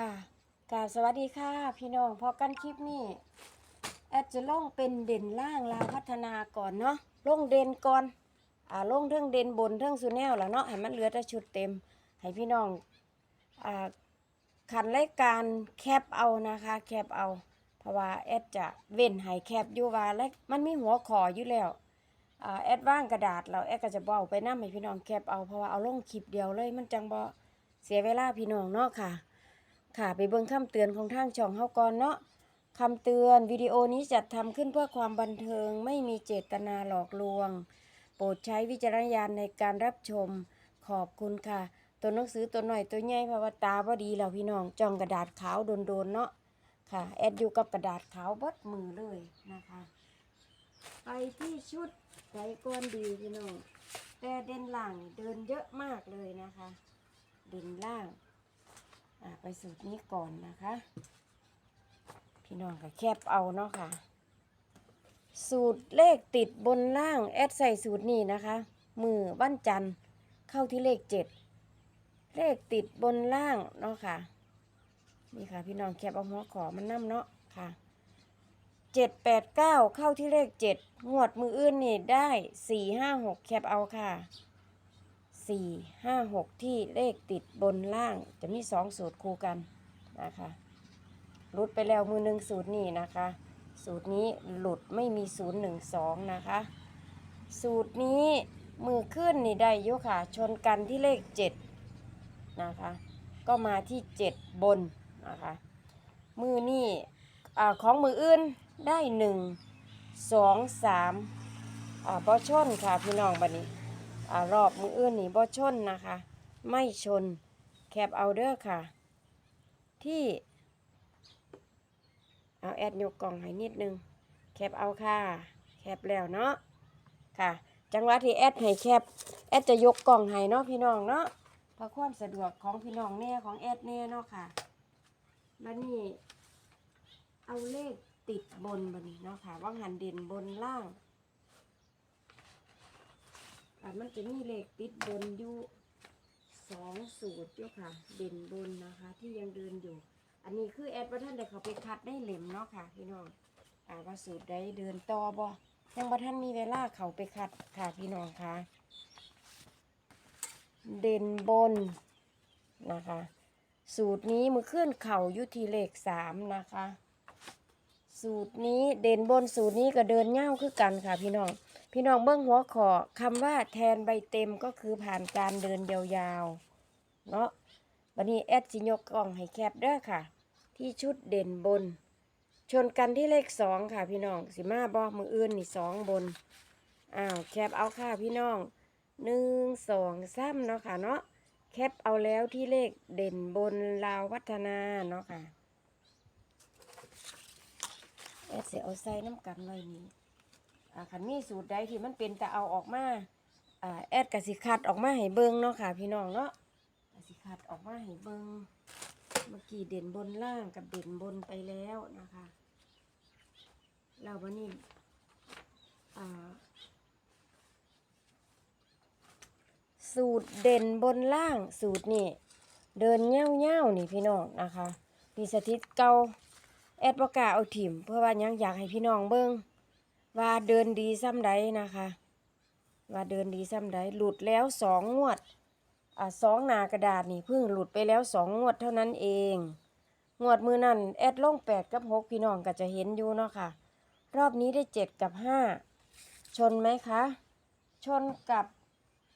ค่ะกาบสวัสดีค่ะ พี่น้องพอกันคลิปนี้แอดจะลงเป็นเด่นล่างลาวพัฒนาก่อนเนาะลงเด่นก่อนอ่าลงเรื่องเด่นบนเรื่องสุแนวแล้วเนาะให้มันเหลือแต่ชุดเต็ม ให้พี่น้องอ่าขันรายการแคปเอานะคะ แคปเอา เพราะว่าแอดจะเว้นให้แคปอยู่ว่าและมันมีหัวขออยู่แล้วอ่าแอดว่างกระดาษเราแอดก็จะบเอาไปนั่ให้พี่น้องแคปเอาเพราะว่าเอาลงคลิปเดียวเลยมันจังบ่เสียเวลาพี่น้องเนาะค่ะ ค่ะไปเบิ่งคำเตือนของทางช่องเฮาก่อนเนาะคำเตือนวิดีโอนี้จัดทำขึ้นเพื่อความบันเทิงไม่มีเจตนาหลอกลวง โปรดใช้วิจารณญาณในการรับชมขอบคุณค่ะ ตัวหนังสือตัวหน่อยตัวใหญ่เพราะว่าตาบ่ดีแล้วพี่น้องจ้องกระดาษขาวโดนๆเนาะค่ะแอดอยู่กับกระดาษขาวบดมือเลยนะคะ ไปที่ชุดไก่ก้อนดีพี่น้องแต่เด่นล่างเดินเยอะมากเลยนะคะ เด่นล่าง ไปสูตรนี้ก่อนนะคะ พี่น้องก็แคบเอาเนาะค่ะ สูตรเลขติดบนล่างแอดใส่สูตรนี้นะคะ มือวันจันเข้าที่เลขเจ็ดเลขติดบนล่างเนาะค่ะ นี่ค่ะ พี่น้องแคบเอาหัวขอมันน้ำเนาะค่ะเจ็ดแปดเก้าเข้าที่เลขเจ็ดงวดมืออื่นนี่ได้สี่ห้าหกแคบเอาค่ะ สี่ห้าหกที่เลขติดบนล่างจะมีสองสูตรคู่กันนะคะหลุดไปแล้วมือหนึ่งสูตรนี้นะคะ สูตรนี้หลุดไม่มีศูนย์หนึ่งสองนะคะ สูตรนี้มือขึ้นนี่ได้ยค่ะ ชนกันที่เลขเจ็ดนะคะ ก็มาที่เจ็ดบนนะคะ มือนี่อของมืออื่นได้หนึ่งสองสามอ่าบอชนค่ะพี่น้องบัดนี้ อรอบมืออื่นนี่บ่ชนนะคะ ไม่ชนแคปเอาเด้อค่ะ ที่ เอาแอดยกกล่องให้นิดนึง แคปเอาค่ะ แคปแล้วเนาะค่ะ จังหวะที่แอดให้แคปแอดจะยกกล่องให้เนาะพี่น้องเนาะเพื่อความสะดวกของพี่น้องแน่ของแอดแน่เนาะค่ะบัดนี้ เอาเลขติดบนบัดนี้เนาะค่ะว่างหันเด่นบนล่าง อะมันจะมีเลขติดบนอยู่สองสูตรอยู่ค่ะ เด่นบนนะคะ ที่ยังเดินอยู่ อันนี้คือแอดว่าท่านได้เขาไปคัดได้เหล็มเนาะค่ะพี่น้องอ่าว่าสูตรใดเดินต่อบ่ยังบ่ท่านมีเวลาเขาไปคัดค่ะพี่น้องค่ะเด่นบนนะคะ สูตรนี้มือขึ้นเข่ายุทีเลขสามนะคะ สูตรนี้เด่นบนสูตรนี้ก็เดินเง่าคือกันค่ะพี่น้อง พี่น้องเบื้องหัวขอคำว่าแทนใบเต็มก็คือผ่านการเดินยาวๆ เนาะวันนี้แอดจิยกกล่องให้แคบเด้อค่ะ ที่ชุดเด่นบน ชนกันที่เลขสองค่ะพี่น้องสิมาบอมืออื่นนี่สองบน อ้าวแคบเอาค่ะพี่น้องหนึ่งสองสามเนาะค่ะเนาะแคปเอาแล้วที่เลขเด่นบนลาววัฒนาเนาะค่ะแอดเสียเอาใส่น้ำกันไว้นี้ อ่าคันมีสูตรใดที่มันเป็นแต่เอาออกมาอ่าแอดกสิคัดออกมาให้เบิงเนาะค่ะ พี่น้องเนาะกสิคัดออกมาให้เบิงเมื่อกี้เด่นบนล่างกับเด่นบนไปแล้วนะคะเราวันนี้อ่าสูตรเด่นบนล่างสูตรนี่เดินเง่าเง่าๆนี่พี่น้องนะคะ มีสถิตเก่าแอดประกาเอาถิ่มเพื่อว่ายังอยากให้พี่น้องเบิ้ง ว่าเดินดีซ้ำใดนะคะ ว่าเดินดีซ้ำใดหลุดแล้วสองงวดอ่าสองหนากระดาษนี่เพิ่งหลุดไปแล้วสองงวดเท่านั้นเอง งวดมือนั่นแอดล่องแปดกับหกพี่น้องก็จะเห็นอยู่เนาะค่ะ รอบนี้ได้เจ็ดกับห้าชนไหมคะ ชนกับ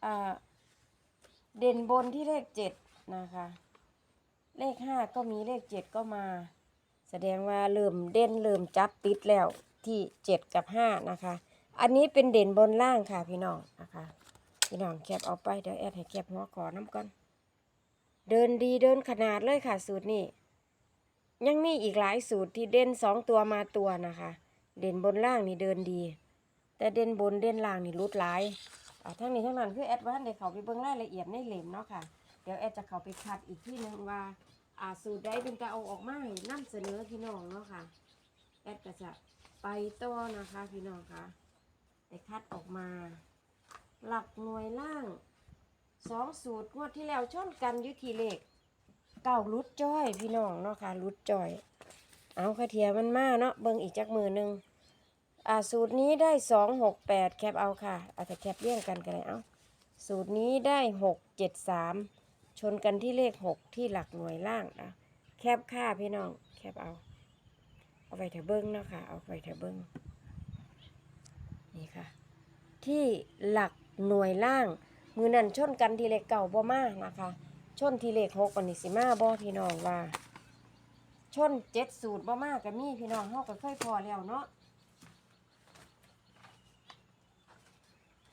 อ่าเด่นบนที่เลขเจ็ดนะคะ เลขห้าก็มีเลขเจ็ดก็มา แสดงว่าเริ่มเด่นเริ่มจับติดแล้ว ที่เจ็ดกับห้านะคะ อันนี้เป็นเด่นบนล่างค่ะพี่น้องนะคะ พี่น้องแคปเอาไปเดี๋ยวแอดให้แคปหัวขอน้ำก่อน เดินดีเดินขนาดเลยค่ะ สูตรนี้ ยังมีอีกหลายสูตรที่เด่นสองตัวมาตัวนะคะ เด่นบนล่างนี่เดินดี แต่เด่นบนเด่นล่างนี่รุดหลายอ่าทั้งนี้ทั้งนั้นคือแอดว่าในเขาไปเบิ่งรายละเอียดในเหลมเนาะค่ะ เดี๋ยวแอดจะเขาไปคัดอีกที่หนึ่งว่าอ่าสูตรใดเป็นจะเอาออกมาให้นำเสนอพี่น้องเนาะค่ะ แอดก็จะ ไปต่อนะคะพี่น้องคะแต่คัดออกมา หลักหน่วยล่างสองสูตรงวดที่แล้วชนกันยุทีเลขเก้ารุดจ้อยพี่น้องเนาะค่ะรุดจ้อย เอาคาเทียมันมาเนาะเบิ่งอีกจักมือหนึ่งอ่าสูตรนี้ได้สองหกแปดแคปเอาค่ะเอาแต่แคปเลี่ยงกันกันเลยเอาสูตรนี้ได้หกเจ็ดสามชนกันที่เลขหกที่หลักหน่วยล่างนะแคปค่าพี่น้อง แคปเอาเอา ไปเถอะเบิ้งเนาะค่ะ เอาไปเถอะเบิ้งนี่ค่ะ ที่หลักหน่วยล่าง มือนั่นชนกันทีเลขเก่าบ่มานะคะ ชนทีเลขหกอันนี้สิมาบ่พี่น้องว่า ชนเจ็ดสูตรบ่มากกับมีพี่น้องเฮาก็เคยพอแล้วเนาะ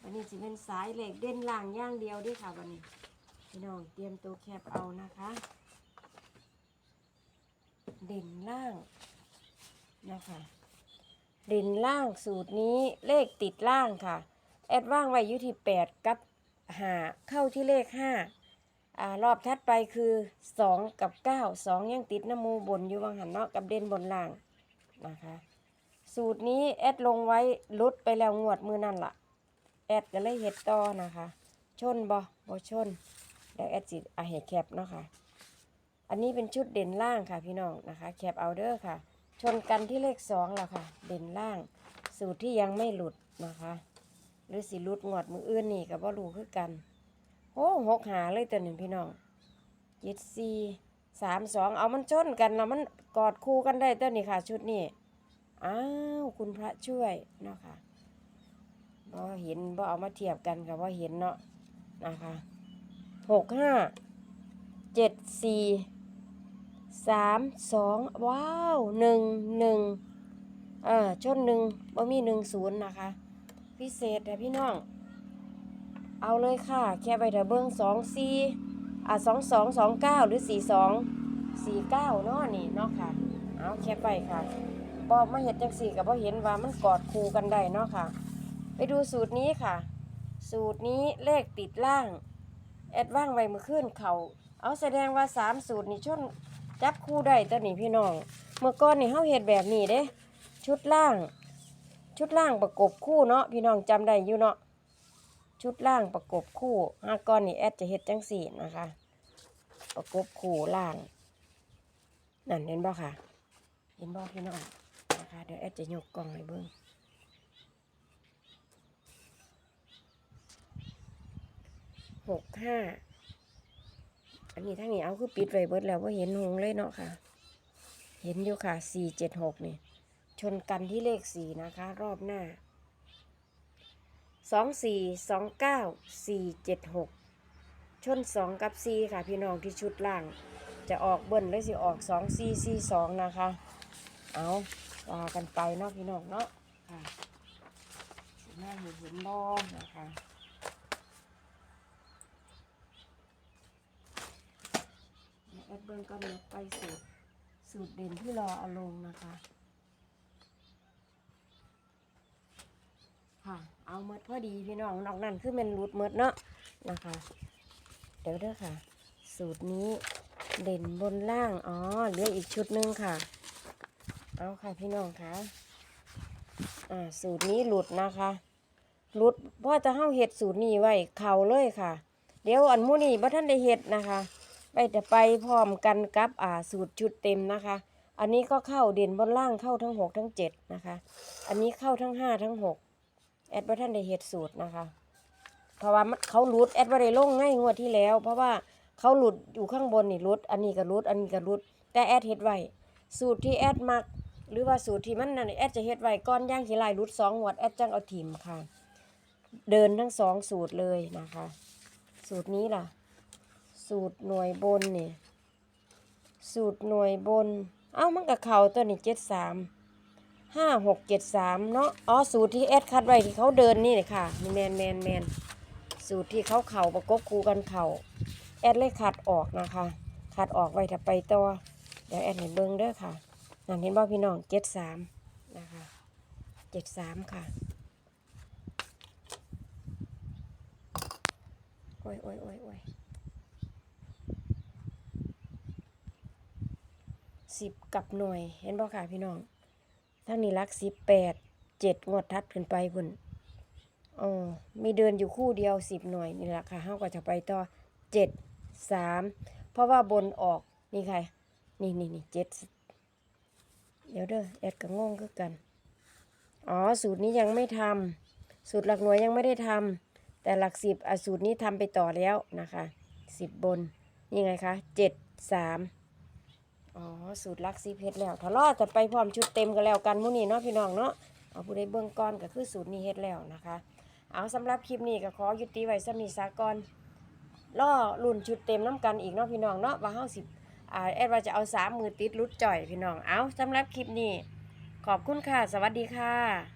วันนี้สิเป็นสายเหล็กเด่นล่างย่างเดียวด้วยค่ะวันนี้ พี่น้องเตรียมตัวแคบเอานะคะ เด่นล่าง นะคะเด่นล่างสูตรนี้เลขติดล่างค่ะ แอดว่างไว้อยู่ที่แปดกับหาเข้าที่เลขห้าอ่ารอบถัดไปคือ 2 กับ 9 2 ยังติดน้ำมูบนอยู่วังหันเนาะกับเด่นบนล่างนะคะ สูตรนี้แอดลงไว้ลุดไปแล้วงวดมือนั่นละ่ะ แอดก็เลยเห็ดต่อนะคะ ชนบ่บ่ชนเดี๋ยวแอดสิอาเห็ดแคปเนาะค่ะ อันนี้เป็นชุดเด่นล่างค่ะพี่น้องนะคะ แคปเอาเด้อค่ะ ชนกันที่เลข2แล้วค่ะ เด่นล่าง สูตรที่ยังไม่หลุดนะคะ หรือสิหลุดงวดมืออื่นนี่กับว่ารูคือกันโอ้หกหาเลยตัวหนึ่งพี่น้องเจ็ดสี่สามสองเอามันชนกันแล้วมันกอดคู่กันได้ตัวนี้ค่ะ ชุดนี้อ้าวคุณพระช่วยเนาะค่ะบ่เห็นบ่เอามาเทียบกันกับว่าเห็นเนาะนะคะหกห้าเจ็ดสี่ สามสองว้าวหนึ่งหนึ่งอ่าชนหนึ่งบ่มีหนึ่งศูนย์นะคะ พิเศษแต่พี่น้อง เอาเลยค่ะ แค่ไปเถอะเบิ้งสองสี่อะสองสองสองเก้าหรือสี่สองสี่เก้าเนาะนี่เนาะค่ะ เอาแค่ไปค่ะบอกมาเห็ดจังสี่กับพอเห็นว่ามันกอดคู่กันได้เนาะค่ะ ไปดูสูตรนี้ค่ะ สูตรนี้เลขติดล่าง แอดว่างไว้มือขึ้นเขาเอาแสดงว่าสามสูตรนี่ชน จับคู่ได้ตัวนี้พี่น้อง เมื่อก่อนนี่เฮาเห็ดแบบนี้เด้ ชุดล่าง ชุดล่างประกบคู่เนาะพี่น้องจำได้อยู่เนาะชุดล่างประกบคู่ห้าก้อนนี่แอดจะเฮ็ดจังสี่นะคะ ประกบคู่ล่าง นั่นเห็นบ่ค่ะ เห็นบ่พี่น้องนะคะเดี๋ยวแอดจะยกกล้องให้เบิ่งหกห้า อันนี้ทั้งนี้เอาคือปิดไว้เบิดแล้วว่าเห็นหงเลยเนาะค่ะ เห็นอยู่ค่ะสี่เจ็ดหกนี่ชนกันที่เลขสี่นะคะ รอบหน้าสองสี่สองเก้าสี่เจ็ดหกชนสองกับสี่ค่ะ พี่น้องที่ชุดล่าง จะออกเบิ้ลหรือสิออกสองสี่สี่สองนะคะ เอาว่ากันไปเนาะพี่น้องเนาะค่ะหน้าเห็นเห็นบอนะคะเดี๋ยว แอดเบิ้งก็เดี๋ยวไปสูตรสูตรเด่นที่รอเอาลงนะคะ ค่ะ เอาหมดพอดีพี่น้องนอกนั้นคือมันรูดหมดเนาะนะคะ เดี๋ยวเด้อค่ะ สูตรนี้เด่นบนล่าง อ๋อเหลืออีกชุดหนึงค่ะ เอาค่ะพี่น้องค่ะอ่าสูตรนี้หลุดนะคะหลุดเพราะจะเฮาเห็ดสูตรนี้ไว้เข่าเลยค่ะ เดี๋ยวอันมูนี่บ่ท่านได้เห็ดนะคะ ไปแต่ไปพร้อมกันกับอ่าสูตรชุดเต็มนะคะ อันนี้ก็เข้าเด่นบนล่างเข้าทั้งหกทั้งเจ็ดนะคะ อันนี้เข้าทั้งห้าทั้งหกแอดว่าท่านได้เฮ็ดสูตรนะคะ เพราะว่าเขาหลุดแอดว่าได้ลงง่ายงวดที่แล้ว เพราะว่าเขาหลุดอยู่ข้างบนนี่หลุด อันนี้ก็หลุด อันนี้ก็หลุด แต่แอดเฮ็ดไว้สูตรที่แอดมักหรือว่าสูตรที่มันนั่นแอดจะเฮ็ดไว้ก้อนย่างสิลายลุดสองงวดแอดจังเอาถิ่มค่ะ เดินทั้งสองสูตรเลยนะคะ สูตรนี้ล่ะ สูตรหน่วยบนนี่ สูตรหน่วยบน เอ้ามันกับเขาตัวนี้เจ็ดสามห้าหกเจ็ดสามเนาะ อ๋อ สูตรที่แอดคัดไว้ที่เขาเดินนี่เลยค่ะนี่แมนแมนแมนสูตรที่เขาเข่าประกบคูกันเข่าแอดเลยคัดออกนะคะคัดออกไว้ถ้าไปต่อเดี๋ยวแอดเห็นเบิ้งเด้อค่ะนั่นเห็นบ่พี่น้องเจ็ดสามนะคะเจ็ดสามค่ะโอ้ยโอ้ยโอ้ยโอ้ย สิบกับหน่วย เห็นบ่ค่ะพี่น้องทั้งนี้รักสิบแปดเจ็ดงวดทัดขึ้นไปพุ่นอ๋อมีเดินอยู่คู่เดียวสิบหน่วยนี่แหละค่ะเฮาก็จะไปต่อเจ็ดสามเพราะว่าบนออกนี่ใครนี่นี่นี่เจ็ดเดี๋ยวเด้อแอดก็งงคือกัน อ๋อสูตรนี้ยังไม่ทำสูตรหลักหน่วยยังไม่ได้ทำแต่หลักสิบอะสูตรนี้ทำไปต่อแล้วนะคะสิบบน นี่ไงคะเจ็ดสาม อ๋อสูตรลักซีเพชรแล้วทะเลาะจะไปพร้อมชุดเต็มกันแล้วกันมื้อนี้เนาะพี่น้องเนาะเอาผู้ใดเบื้องก่อนก็คือสูตรนี้เฮ็ดแล้วนะคะ เอาสำหรับคลิปนี้ก็ขอยุติไว้สมีสากรล่อรุ่นชุดเต็มน้ำกันอีกเนาะพี่น้องเนาะว่าเฮาสิอ่าแอดว่าจะเอาสามมือติดรุดจ่อยพี่น้องเอาสำหรับคลิปนี้ขอบคุณค่ะ สวัสดีค่ะ